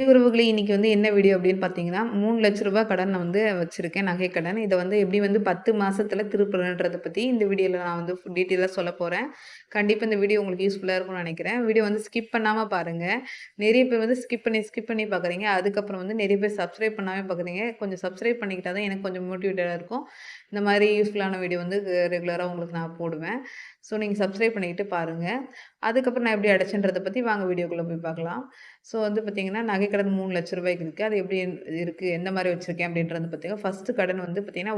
உறவுகளை இன்னைக்கு வந்து என்ன வீடியோ அப்படின்னு பார்த்தீங்கன்னா, மூணு லட்ச ரூபாய் கடன் நான் வந்து வச்சுருக்கேன் நகை கடன். இதை வந்து எப்படி வந்து 10 மாசத்துல திருப்புறேன்றத பற்றி இந்த வீடியோவில் நான் வந்து டீட்டெயிலாக சொல்ல சொல்லப் கண்டிப்பாக இந்த வீடியோ உங்களுக்கு யூஸ்ஃபுல்லாக இருக்கும்னு நினைக்கிறேன் வீடியோ வந்து ஸ்கிப் பண்ணாமல் பாருங்கள் நிறைய பேர் வந்து ஸ்கிப் பண்ணி, ஸ்கிப் பண்ணி பார்க்குறீங்க. அதுக்கப்புறம் வந்து நிறைய பேர் சப்ஸ்கிரைப் பண்ணாமல் பார்க்குறீங்க. கொஞ்சம் சப்ஸ்கிரைப் பண்ணிக்கிட்டா தான் எனக்கு கொஞ்சம் மோட்டிவேட்டடாக இருக்கும். இந்த மாதிரி யூஸ்ஃபுல்லான வீடியோ வந்து ரெகுலராக உங்களுக்கு நான் போடுவேன். ஸோ நீங்கள் சப்ஸ்கிரைப் பண்ணிக்கிட்டு பாருங்கள் அதுக்கப்புறம் நான் எப்படி அடைச்சேன்றத பற்றி வாங்க வீடியோக்குள்ளே போய் பார்க்கலாம். ஸோ வந்து பார்த்தீங்கன்னா, நகைக்கடன் மூணு லட்ச ரூபாய்க்கு இருக்குது அது எப்படி இருக்குது எந்த மாதிரி வச்சுருக்கேன் அப்படின்றது பார்த்தீங்கன்னா, ஃபஸ்ட்டு கடன் வந்து பார்த்தீங்கன்னா,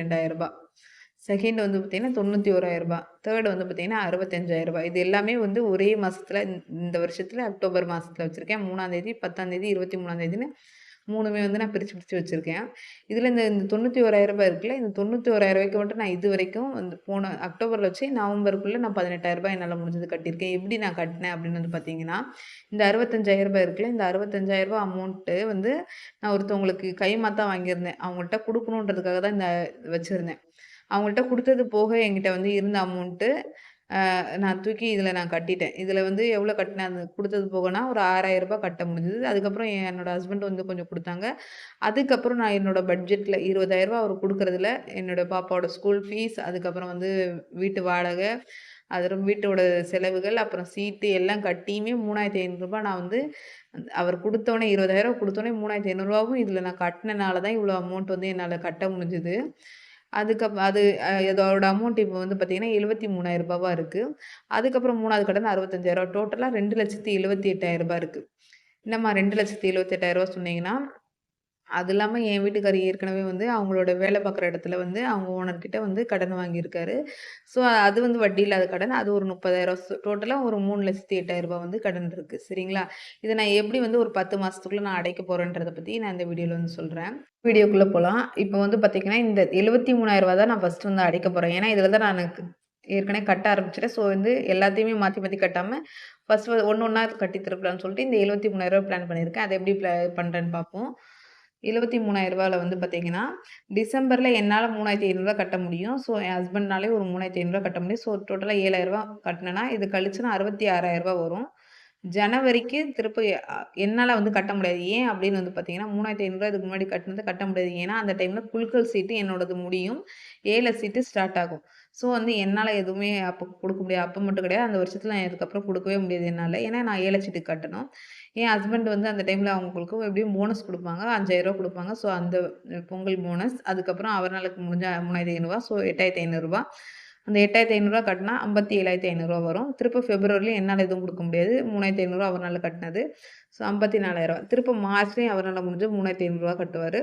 ரெண்டாயிரம் 1,22,000 செகண்ட் வந்து பார்த்தீங்கன்னா, ரூ. 91,000 தேர்ட் வந்து பார்த்தீங்கன்னா, அறுபத்தஞ்சாயிரம் ரூபாய். இது எல்லாமே வந்து ஒரே மாதத்தில் இந்த வருஷத்தில் அக்டோபர் மாதத்தில் வச்சுருக்கேன். மூணாந்தேதி பத்தாந்தேதி இருபத்தி மூணாந்தேதின்னு மூணுமே வந்து நான் பிரித்து பிரித்து வச்சுருக்கேன் இதில் இந்த இந்த ரூ. 91,000 இருக்குல்ல, இந்த ரூ. 91,000க்கு மட்டும் நான் இது வரைக்கும் வந்து போன அக்டோபரில் வச்சு நவம்பருக்குள்ளே நான் ரூ. 18,000 என்னால முடிஞ்சது கட்டியிருக்கேன். எப்படி நான் கட்டினேன் அப்படின்னு வந்து பார்த்தீங்கன்னா, இந்த ரூ. 65,000 இருக்குல்ல, இந்த அறுபத்தஞ்சாயிரம் ரூபாய் அமௌண்ட்டு வந்து நான் ஒருத்தவங்களுக்கு கைமாத்தான் வாங்கியிருந்தேன். அவங்கள்ட்ட கொடுக்கணுன்றதுக்காக தான் இந்த வச்சுருந்தேன் அவங்கள்ட்ட கொடுத்தது போக என்கிட்ட வந்து இருந்த அமௌண்ட்டு நான் தூக்கி இதில் நான் கட்டிட்டேன். இதில் வந்து எவ்வளோ கட்டினேன் அது கொடுத்தது போகனா ஒரு ஆறாயிரம் ரூபாய் கட்ட முடிஞ்சது. அதுக்கப்புறம் என்னோட ஹஸ்பண்ட் வந்து கொஞ்சம் கொடுத்தாங்க அதுக்கப்புறம் நான் என்னோட பட்ஜெட்ல ரூ. 20,000 அவருக்கு குடுக்குறதுல என்னோட பாப்பாவோட ஸ்கூல் ஃபீஸ், அதுக்கப்புறம் வந்து வீட்டு வாடகை, அதுவும் வீட்டோட செலவுகள், அப்புறம் சீட்டு எல்லாம் கட்டியுமே மூணாயிரத்தி ஐநூறுரூபா நான் வந்து அவர் கொடுத்தோடனே இருபதாயிரம் 20,000 மூணாயிரத்தி ரூ. 3,500வும் இதுல நான் கட்டினனால தான் இவ்வளோ அமௌண்ட் வந்து என்னால் கட்ட முடிஞ்சுது அதுக்கப்புறம் அது அதோட அமௌண்ட் இப்போ வந்து பார்த்திங்கன்னா எழுபத்தி மூணாயிரம் இருக்குது அதுக்கப்புறம் மூணாவது கடன் அறுபத்தஞ்சாயிரரூபா டோட்டலாக ரெண்டு லட்சத்தி எழுபத்தி எட்டாயிரரூபா இருக்குது என்னம்மா ரெண்டு லட்சத்தி எழுபத்தெட்டாயிரரூபா சொன்னீங்கன்னா அது இல்லாமல் என் வீட்டுக்காரர் ஏற்கனவே வந்து அவங்களோட வேலை பார்க்குற இடத்துல வந்து அவங்க ஓனர்கிட்ட வந்து கடன் வாங்கியிருக்காரு. ஸோ அது வந்து வட்டி இல்லாத கடன். அது ஒரு முப்பதாயிரம் டோட்டலாக ஒரு மூணு லட்சத்தி எட்டாயிரம் 3,08,000 வந்து கடன் இருக்குது சரிங்களா? இதை நான் எப்படி வந்து ஒரு பத்து மாதத்துக்குள்ளே நான் அடைக்க போகிறேன்றதை பற்றி நான் இந்த வீடியோவில் வந்து சொல்கிறேன் வீடியோக்குள்ளே போகலாம் இப்போ வந்து பார்த்திங்கன்னா இந்த எழுபத்தி 73,000 தான் நான் ஃபஸ்ட்டு வந்து அடைக்க போகிறேன் ஏன்னா, இதில் தான் நான் ஏற்கனவே கட்ட ஆரம்பிச்சிட்டேன் ஸோ வந்து எல்லாத்தையுமே மாற்றி மாற்றி கட்டாமல் ஃபர்ஸ்ட் ஒன்று ஒன்றா கட்டி திருப்பலான்னு சொல்லிட்டு இந்த எழுபத்தி 73,000 பிளான் பண்ணியிருக்கேன். அதை எப்படி பிளா பண்ணுறேன்னு பார்ப்போம். இருபத்தி மூணாயிரரூபாவில் வந்து பார்த்தீங்கன்னா டிசம்பரில் என்னால் மூணாயிரத்தி ஐநூறுரூவா கட்ட முடியும். ஸோ என் ஹஸ்பண்ட்னாலே ஒரு மூணாயிரத்தி ஐநூறுரூவா கட்ட முடியும். ஸோ டோட்டலாக ஏழாயிரரூவா கட்டினேன்னா இது கழிச்சுனா அறுபத்தி ஆறாயிரரூபா வரும். ஜனவரிக்கு திருப்ப என்னால் வந்து கட்ட முடியாது. ஏன் அப்படின்னு வந்து பார்த்தீங்கன்னா, மூணாயிரத்தி ஐநூறுரூவா இதுக்கு முன்னாடி கட்டினது கட்ட முடியாது. ஏன்னா, அந்த டைமில் குழுக்கள் சீட்டு என்னோடது முடியும். ஏழை சீட்டு ஸ்டார்ட் ஆகும். ஸோ வந்து என்னால் எதுவுமே அப்போ கொடுக்க முடியாது. அப்போ மட்டும் கிடையாது. அந்த வருஷத்துல இதுக்கப்புறம் கொடுக்கவே முடியாது என்னால் ஏன்னா, நான் ஏல சீட்டு கட்டணும். என் ஹஸ்பண்ட் வந்து அந்த டைமில் அவங்களுக்கு எப்படியும் போனஸ் கொடுப்பாங்க ரூ. 5,000 குடுப்பாங்க. ஸோ அந்த பொங்கல் போனஸ். அதுக்கப்புறம் அவரால் முடிஞ்ச மூணாயிரத்தி ஐநூறுரூவா ஸோ எட்டாயிரத்தி ஐநூறுரூவா அந்த எட்டாயிரத்தி ஐநூறுரூவா கட்டினா ஐம்பத்தி ஏழாயிரத்தி ஐநூறுரூவா வரும். திருப்ப பிப்ரவரில என்னால் எதுவும் கொடுக்க முடியாது. மூணாயிரத்தி ஐநூறுரூவா அவரால் கட்டினது ஸோ ஐம்பத்தி நாலாயிரரூவா திருப்ப மார்ச்லேயும் அவரால் முடிஞ்சு மூணாயிரத்தி ஐநூறுரூவா கட்டுவார்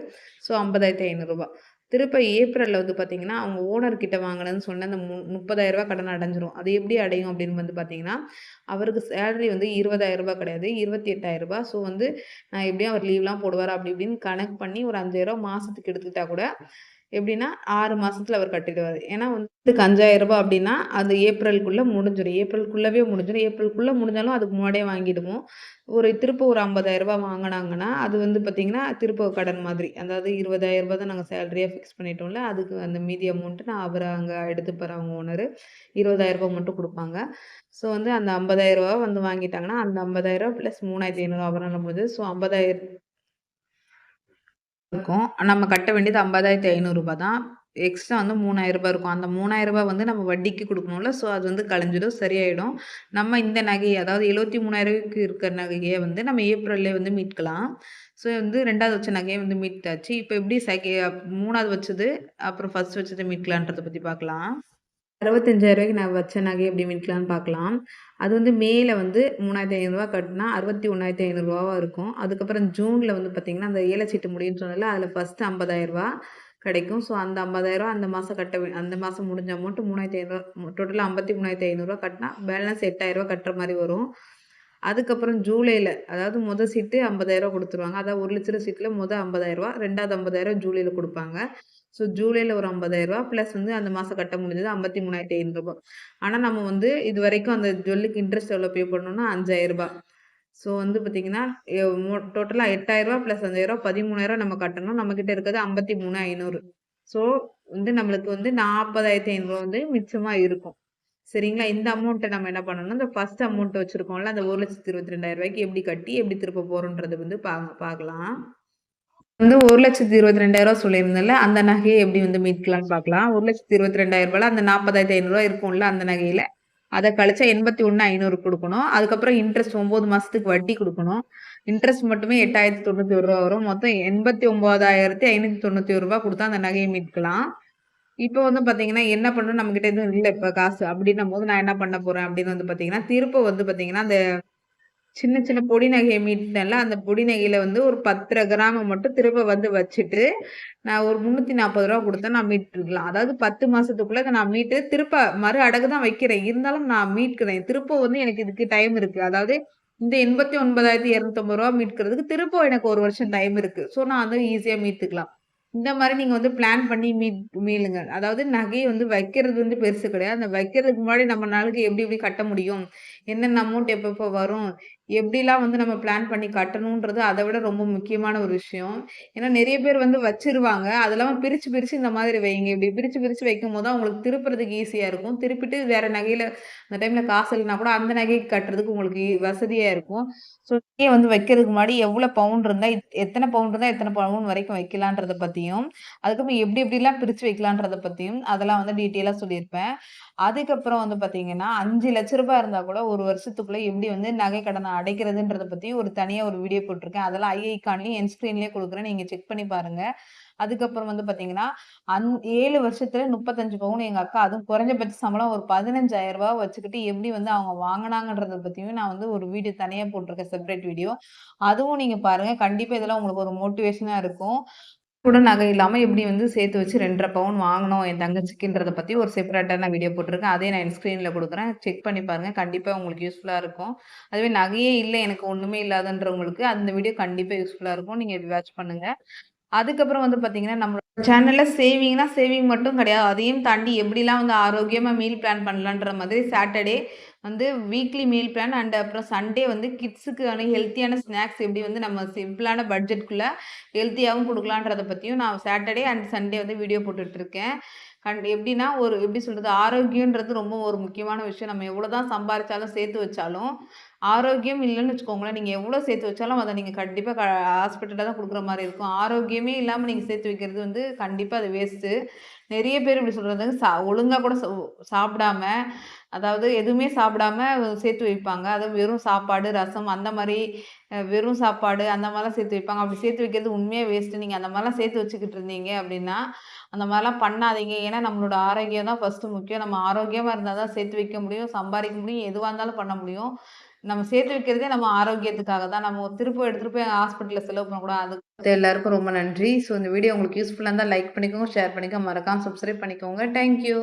ஸோ ஐம்பதாயிரத்தி ஐநூறுரூவா திருப்ப ஏப்ரலில் வந்து பார்த்தீங்கன்னா, அவங்க ஓனர் கிட்ட வாங்குனேன்னு சொன்ன அந்த மு முப்பதாயிரரூபா கடன் அடைஞ்சிரும். அது எப்படி அடையும் அப்படின்னு வந்து பார்த்தீங்கன்னா, அவருக்கு சேலரி வந்து இருபதாயிரரூபா கிடையாது. இருபத்தி எட்டாயிரரூபா ஸோ வந்து நான் எப்படியும் அவர் லீவ்லாம் போடுவார் அப்படி இப்படின்னு கணக்கு பண்ணி ஒரு ரூ. 5,000 மாசத்துக்கு எடுத்துக்கிட்டா கூட எப்படின்னா, ஆறு மாதத்தில் அவர் கட்டிடுவார் ஏன்னா வந்து அஞ்சாயிரம் ரூபாய் அப்படின்னா, அது ஏப்ரலுக்குள்ளே முடிஞ்சிடும் ஏப்ரலுக்குள்ளவே முடிஞ்சிடும் ஏப்ரலுக்குள்ளே முடிஞ்சாலும் அதுக்கு முன்னாடியே வாங்கிடுவோம். ஒரு திருப்ப ஒரு ரூ. 50,000 வாங்குனாங்கன்னா, அது வந்து பார்த்தீங்கன்னா, திருப்ப கடன் மாதிரி. அதாவது ரூ. 20,000 தான் நாங்கள் சேலரியாக ஃபிக்ஸ் பண்ணிட்டோம்ல. அதுக்கு அந்த மீதி அமௌண்ட்டு நான் அவரை அங்கே எடுத்து அவங்க ஓனர் ரூ. 20,000 மட்டும் கொடுப்பாங்க ஸோ வந்து அந்த ரூ. 50,000 வந்து வாங்கிட்டாங்கன்னா, அந்த 50,000 பிளஸ் ரூ. 3,500 அவரால முடிஞ்சது. ஸோ 50,000 இருக்கும். நம்ம கட்ட வேண்டியது ஐம்பதாயிரத்தி ஐநூறுரூபா தான். எக்ஸ்ட்ரா வந்து மூணாயிரம் ரூபாய் இருக்கும். அந்த மூணாயிரம் ரூபாய் வந்து நம்ம வட்டிக்கு கொடுக்கணும்ல ஸோ அது வந்து கலைஞ்சிடும் சரியாயிடும். நம்ம இந்த நகையை அதாவது எழுபத்தி 73,000க்கு இருக்கிற நகையை வந்து நம்ம ஏப்ரல்லே வந்து மீட்கலாம். ஸோ வந்து ரெண்டாவது வச்ச நகையை வந்து மீட்டாச்சு. இப்போ எப்படி செகண்ட் மூணாவது வச்சது, அப்புறம் ஃபர்ஸ்ட் வச்சது மீட்கலான்றத பற்றி பார்க்கலாம். அறுபத்தஞ்சாயிரூவாய்க்கு நான் வச்ச நகையை எப்படி விற்கலான்னு பார்க்கலாம். அது வந்து மேலே வந்து மூணாயிரத்தி ஐநூறுரூவா கட்டினா அறுபத்தி ஒன்றாயிரத்தி ஐநூறுரூவாவாக இருக்கும். அதுக்கப்புறம் ஜூனில் வந்து பார்த்தீங்கன்னா அந்த ஏலச்சீட்டு முடியும்னு சொன்னால அதில் ஃபஸ்ட்டு ஐம்பதாயிரரூவா கிடைக்கும். ஸோ அந்த ஐம்பதாயிரரூவா அந்த மாதம் கட்ட அந்த மாதம் முடிஞ்ச அமௌண்ட்டு மூணாயிரத்தி ஐநூறுரூவா டோட்டலாக ஐம்பத்தி மூணாயிரத்தி ஐநூறுரூவா கட்டினா பேலன்ஸ் எட்டாயிரரூவா கட்டுற மாதிரி வரும். அதுக்கப்புறம் ஜூலையில் அதாவது முதல் சீட்டு ஐம்பதாயிரரூவா கொடுத்துருவாங்க. அதாவது ஒரு லட்சம் சீட்டில் முதல் ஐம்பதாயிரரூவா ரெண்டாவது ஐம்பதாயிரரூவா ஜூலையில் கொடுப்பாங்க. ஸோ ஜூலையில் ஒரு ரூ. 50,000 பிளஸ் வந்து அந்த மாதம் கட்ட முடிஞ்சது ஐம்பத்தி மூணாயிரத்தி ஐநூறுரூபா ஆனால் நம்ம வந்து இது வரைக்கும் அந்த ஜுவல்லுக்கு இன்ட்ரெஸ்ட் எவ்வளோ பே பண்ணோம்னா அஞ்சாயிரரூபா ஸோ வந்து பார்த்தீங்கன்னா, டோட்டலாக எட்டாயிரரூபா ப்ளஸ் அஞ்சாயிரரூபா பதிமூணாயிரம் நம்ம கட்டணும். நம்மக்கிட்ட இருக்கிறது ஐம்பத்தி மூணு ஐநூறு ஸோ வந்து நம்மளுக்கு வந்து நாற்பதாயிரத்தி ஐநூறுரூவா வந்து மிச்சமாக இருக்கும். சரிங்களா? இந்த அமௌண்ட்டை நம்ம என்ன பண்ணணும் இந்த ஃபர்ஸ்ட் அமௌண்ட் வச்சுருக்கோம்ல அந்த ஒரு லட்சத்தி இருபத்தி ரெண்டாயிரம் ரூபாய்க்கு எப்படி கட்டி எப்படி திருப்ப போகிறோன்றது வந்து பா பார்க்கலாம். வந்து ரூ. 1,22,000 சொல்லியிருந்தேன்ல, அந்த நகையை எப்படி வந்து மீட்கலாம்னு பார்க்கலாம். ரூ. 1,22,000 அந்த ரூ. 40,500 இருக்கும்ல அந்த நகையில, அதை கழிச்சா எண்பத்தி ஒன்று ஐநூறு கொடுக்கணும் அதுக்கப்புறம் இன்ட்ரெஸ்ட் 9 மாசத்துக்கு வட்டி கொடுக்கணும் இன்ட்ரெஸ்ட் மட்டுமே எட்டாயிரத்தி தொண்ணூத்தி ஒரு ரூபா வரும். மொத்தம் எண்பத்தி ஒம்பதாயிரத்தி ஐநூற்றி தொண்ணூற்றி ஒரு ரூபா கொடுத்தா அந்த நகையை மீட்கலாம். இப்போ வந்து பார்த்தீங்கன்னா, என்ன பண்ணணும் நம்மகிட்ட எதுவும் இல்ல இப்ப காசு அப்படின்னும்போது நான் என்ன பண்ண போறேன் அப்படின்னு வந்து பார்த்தீங்கன்னா, திருப்ப வந்து பார்த்தீங்கன்னா, அந்த சின்ன சின்ன பொடி நகையை மீட்டேன்ல, அந்த பொடி நகையில வந்து ஒரு 10 கிராம மட்டும் திரும்ப வந்து வச்சுட்டு, நான் ஒரு முந்நூற்றி நாற்பது ரூபா கொடுத்தா நான் மீட்டுருக்கலாம். அதாவது 10 மாசத்துக்குள்ள அதை நான் மீட்டு திருப்ப மறு அடகு தான் வைக்கிறேன். இருந்தாலும் நான் மீட்கிறேன். திருப்ப வந்து எனக்கு இதுக்கு டைம் இருக்கு. அதாவது இந்த ரூ. 89,250 மீட்கிறதுக்கு திருப்ப எனக்கு ஒரு வருஷம் டைம் இருக்கு. ஸோ நான் அதை ஈஸியா மீட்டுக்கலாம். இந்த மாதிரி நீங்க வந்து பிளான் பண்ணி மீட் மீளுங்க. அதாவது நகையை வந்து வைக்கிறது வந்து பெருசு கிடையாது. அந்த வைக்கிறதுக்கு முன்னாடி நம்ம நாளுக்கு எப்படி எப்படி கட்ட முடியும்? என்னென்ன அமௌண்ட் எப்பப்போ வரும்? எப்படிலாம் வந்து நம்ம பிளான் பண்ணி கட்டணுன்றது அதை விட ரொம்ப முக்கியமான ஒரு விஷயம். ஏன்னா நிறைய பேர் வந்து வச்சிருவாங்க அது பிரித்து பிரித்து இந்த மாதிரி வைங்க. இப்படி பிரித்து பிரித்து வைக்கும்போது போது அவங்களுக்கு திருப்புறதுக்கு ஈஸியாக இருக்கும். திருப்பிட்டு வேற நகையில் அந்த டைமில் காசு இல்லைனா கூட அந்த நகைக்கு கட்டுறதுக்கு உங்களுக்கு வசதியாக இருக்கும். ஸோ நகையை வந்து வைக்கிறதுக்கு முன்னாடி எவ்வளோ பவுண்ட் இருந்தால் எத்தனை பவுண்ட் இருந்தால் எத்தனை பவுன் வரைக்கும் வைக்கலான்றத பற்றியும் அதுக்கப்புறம் எப்படி எப்படிலாம் பிரித்து வைக்கலான்றத பற்றியும் அதெல்லாம் வந்து டீட்டெயிலாக சொல்லியிருப்பேன். அதுக்கப்புறம் வந்து பார்த்தீங்கன்னா, அஞ்சு லட்ச ரூபாய் இருந்தால் கூட ஒரு வருஷத்துக்குள்ளே எப்படி வந்து நகை கடனை அடைக்கிறதுன்றத பற்றி ஒரு தனியாக ஒரு வீடியோ போட்டிருக்கேன் அதெல்லாம் ஐஐ கானிலையும் எண்ட் கொடுக்குறேன் நீங்கள் செக் பண்ணி பாருங்கள் அதுக்கப்புறம் வந்து பார்த்தீங்கன்னா, அந் ஏழு வருஷத்துல 35 பவுன் எங்கள் அக்கா அதுவும் குறைஞ்சபட்ச சம்பளம் ஒரு பதினஞ்சாயிரம் ரூபா வச்சுக்கிட்டு எப்படி வந்து அவங்க வாங்கினாங்கன்றத பற்றியும் நான் வந்து ஒரு வீடியோ தனியாக போட்டிருக்கேன் செப்பரேட் வீடியோ. அதுவும் நீங்கள் பாருங்கள் கண்டிப்பாக இதெல்லாம் உங்களுக்கு ஒரு மோட்டிவேஷனாக இருக்கும். கூட நகை இல்லாமல் எப்படி வந்து சேர்த்து வச்சு 2 1/2 பவுன் வாங்கினோம் என் தங்கச்சிக்குன்றத பற்றி ஒரு செப்பரேட்டான வீடியோ போட்டுருக்கேன். அதே நான் ஸ்க்ரீனில் கொடுக்குறேன் செக் பண்ணி பாருங்க. கண்டிப்பாக உங்களுக்கு யூஸ்ஃபுல்லாக இருக்கும். அதுவே நகையே இல்லை எனக்கு ஒன்றுமே இல்லாதன்றவங்களுக்கு அந்த வீடியோ கண்டிப்பாக யூஸ்ஃபுல்லாக இருக்கும். நீங்கள் வாட்ச் பண்ணுங்க. அதுக்கப்புறம் வந்து பார்த்தீங்கன்னா, நம்மளோட சேனலில் சேவிங்னா சேவிங் மட்டும் கிடையாது. அதையும் தாண்டி எப்படிலாம் வந்து ஆரோக்கியமாக மீல் பிளான் பண்ணலான்ற மாதிரி சாட்டர்டே வந்து வீக்லி மீல் பிளான் அண்ட் அப்புறம் சண்டே வந்து கிட்ஸுக்கான ஹெல்த்தியான ஸ்நாக்ஸ் எப்படி வந்து நம்ம சிம்பிளான பட்ஜெட்குள்ளே ஹெல்த்தியாகவும் கொடுக்கலான்றத பற்றியும் நான் சாட்டர்டே அண்ட் சண்டே வந்து வீடியோ போட்டுட்ருக்கேன். கண் எப்படின்னா, ஒரு எப்படி சொல்கிறது ஆரோக்கியன்றது ரொம்ப ஒரு முக்கியமான விஷயம். நம்ம எவ்வளோ தான் சம்பாரித்தாலும் சேர்த்து வச்சாலும், ஆரோக்கியம் இல்லைன்னு வச்சுக்கோங்களேன், நீங்கள் எவ்வளோ சேர்த்து வச்சாலும் அதை நீங்கள் கண்டிப்பாக க ஹாஸ்பிட்டலில் தான் கொடுக்குற மாதிரி இருக்கும். ஆரோக்கியமே இல்லாமல் நீங்கள் சேர்த்து வைக்கிறது வந்து கண்டிப்பாக அது வேஸ்ட்டு. நிறைய பேர் இப்படி சொல்கிறது சா ஒழுங்காக கூட ச சாப்பிடாம, அதாவது எதுவுமே சாப்பிடாம சேர்த்து வைப்பாங்க. அதுவும் வெறும் சாப்பாடு, ரசம் அந்த மாதிரி வெறும் சாப்பாடு அந்த மாதிரிலாம் சேர்த்து வைப்பாங்க. அப்படி சேர்த்து வைக்கிறது உண்மையாக வேஸ்ட்டு. நீங்கள் அந்த மாதிரிலாம் சேர்த்து வச்சுக்கிட்டு இருந்தீங்க அப்படின்னா, அந்த மாதிரிலாம் பண்ணாதீங்க. ஏன்னா நம்மளோட ஆரோக்கியம் தான் ஃபஸ்ட்டு முக்கியம். நம்ம ஆரோக்கியமாக இருந்தால் தான் சேர்த்து வைக்க முடியும், சம்பாதிக்க முடியும், எதுவாக இருந்தாலும் பண்ண முடியும். நம்ம சேர்த்து வைக்கிறதே நம்ம ஆரோக்கியத்துக்காக தான். நம்ம திரும்ப எடுத்துட்டு போய் ஹாஸ்பிட்டல்ல செலவு பண்ணக்கூடாது. அது எல்லாருக்கும் ரொம்ப நன்றி. ஸோ இந்த வீடியோ உங்களுக்கு யூஸ்ஃபுல்லா இருந்தா லைக் பண்ணிக்கோங்க, ஷேர் பண்ணிக்கோங்க, மறக்காம சப்ஸ்கிரைப் பண்ணிக்கோங்க. Thank you.